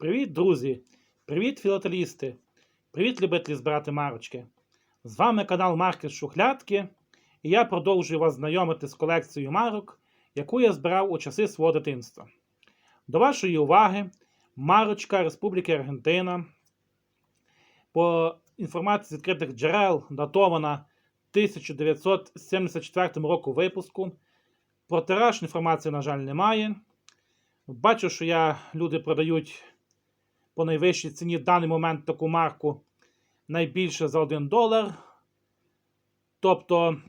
Привіт, друзі! Привіт, філателісти! Привіт, любителі збирати марочки! З вами канал Маркет Шухлядки, і я продовжую вас знайомити з колекцією марок, яку я збирав у часи свого дитинства. До вашої уваги марочка Республіки Аргентина. По інформації з відкритих джерел датована 1974 року випуску. Про тираж інформації, на жаль, немає. Бачу, що я, люди продають по найвищій ціні в даний момент таку марку найбільше за 1 долар. Тобто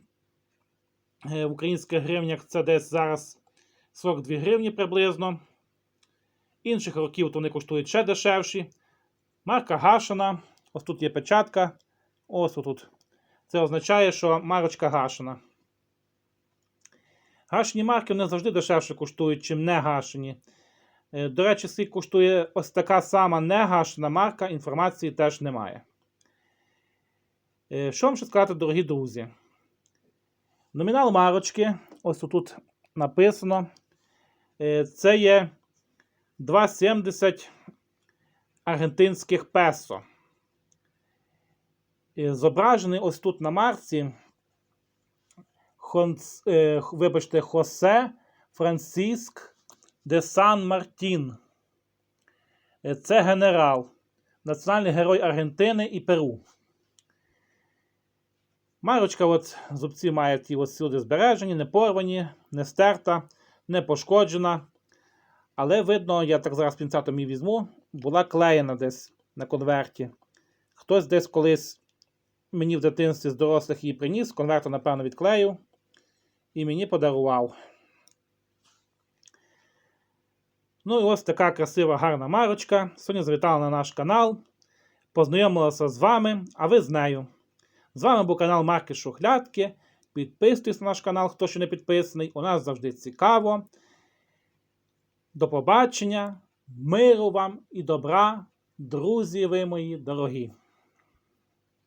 е, в українських гривнях це десь зараз 42 гривні приблизно. Інших років то вони коштують ще дешевші. Марка гашена. Ось тут є печатка. Ось тут. Це означає, що марочка гашена. Гашені марки вони завжди дешевше коштують, чим не гашені. Е, До речі, скільки коштує ось така сама негашена марка, інформації теж немає. Е, Що вам ще сказати, дорогі друзі? Номінал марочки, ось тут написано. е, Це є 2,70 аргентинських песо. Зображений ось тут на марці. Хонс, е, вибачте, Хосе Франциск де Сан Мартін. Е, Це генерал, національний герой Аргентини і Перу. Марочка, от зубці мають ті ось сюди збережені, не порвані, не стерта, не пошкоджена. Але видно, я так зараз пінцетом її візьму, була клеєна десь на конверті. Хтось десь колись мені в дитинстві з дорослих її приніс, конверта, напевно, відклеїв і мені подарував. Ну і ось така красива гарна марочка. Сьогодні завітала на наш канал. Познайомилася з вами, а ви з нею. З вами був канал Марки Шухлядки. Підписуйтесь на наш канал, хто ще не підписаний. У нас завжди цікаво. До побачення, миру вам і добра, друзі ви мої дорогі!